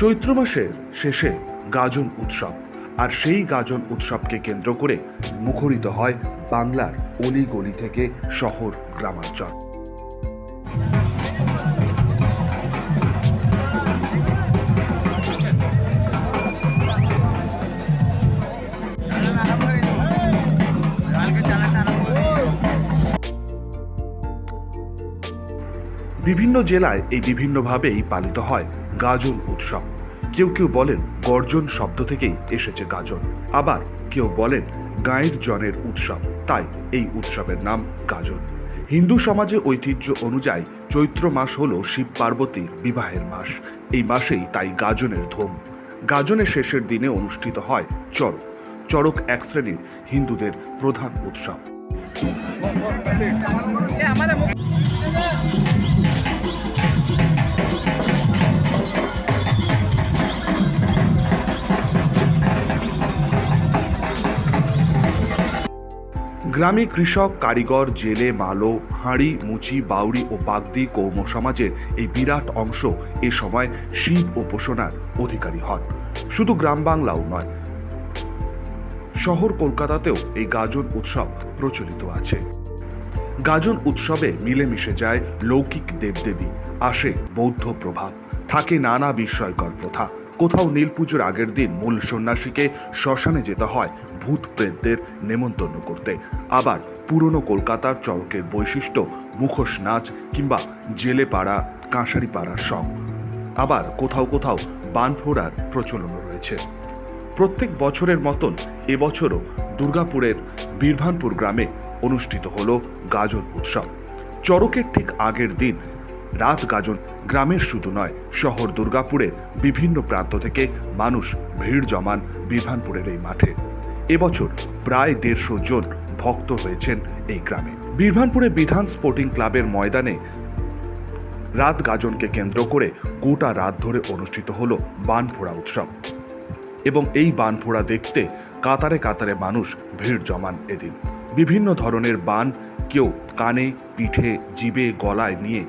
চৈত্র মাসের শেষে গাজন উৎসব। আর সেই গাজন উৎসবকে কেন্দ্র করে মুখরিত হয় বাংলার অলিগলি থেকে শহর গ্রামাঞ্চল। বিভিন্ন জেলায় এই বিভিন্নভাবেই পালিত হয় গাজন উৎসব। কেউ কেউ বলেন গর্জন শব্দ থেকেই এসেছে গাজন। আবার কেউ বলেন গায়ের জনের উৎসব, তাই এই উৎসবের নাম গাজন। হিন্দু সমাজে ঐতিহ্য অনুযায়ী চৈত্র মাস হল শিব পার্বতীর বিবাহের মাস। এই মাসেই তাই গাজনের ধুম। গাজনের শেষের দিনে অনুষ্ঠিত হয় চড়ক। চড়ক এক শ্রেণির হিন্দুদের প্রধান উৎসব। গ্রামে কৃষক, কারিগর, জেলে, মালো, হাঁড়ি, মুচি বাউরি ও বাগদি কৌম সমাজের এই বিরাট অংশ এ সময় শিব উপাসনার অধিকারী হন। শুধু গ্রাম বাংলাও নয়, শহর কলকাতাতেও এই গাজন উৎসব প্রচলিত আছে। গাজন উৎসবে মিলেমিশে যায় লৌকিক দেবদেবী, আসে বৌদ্ধ প্রভাব, থাকে নানা বিস্ময়কর প্রথা। কোথাও নীল পুজোর আগের দিন মূল সন্ন্যাসীকে শ্মশানে যেতে হয় ভূত প্রেতদের নেমন্তন্ন করতে। আবার পুরনো কলকাতার চড়কের বৈশিষ্ট্য, মুখোশ নাচ কিংবা জেলে পাড়া কাঁসারি পাড়ার সব আবার কোথাও কোথাও বান ফোড়ার প্রচলন রয়েছে। প্রত্যেক বছরের মতন এবছরও দুর্গাপুরের বীরভানপুর গ্রামে অনুষ্ঠিত হলো গাজন উৎসব। চড়কের ঠিক আগের দিন রাত গাজন গ্রামের শুধু নয়, শহর দুর্গাপুরের বিভিন্ন প্রান্ত থেকে মানুষ ভিড় জমান বীরভানপুরের এই মাঠে। এবছর প্রায় দেড়শো জন ভক্ত হয়েছেন এই গ্রামে। বীরভানপুরে বিধান স্পোর্টিং ক্লাবের ময়দানে রাত গাজনকে কেন্দ্র করে গোটা রাত ধরে অনুষ্ঠিত হলো বানফোড়া উৎসব। এবং এই বান ফোড়া দেখতে কাতারে কাতারে মানুষ ভিড় জমান এদিন। বিভিন্ন ধরনের বান কেউ কানে, পিঠে, জিবে, গলায় নিয়ে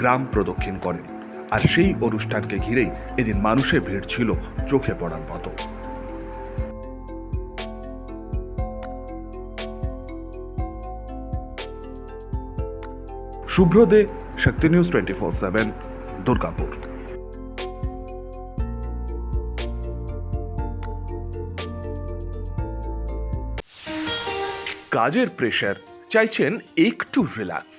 গ্রাম প্রদক্ষিণ করেন আর সেই অনুষ্ঠানকে ঘিরেই এদিন মানুষের ভিড় ছিল চোখে পড়ার মতো। Shubhra De Shakti news twenty four seven, Durgapur. কাজের প্রেশার চাইছেন একটু রিল্যাক্স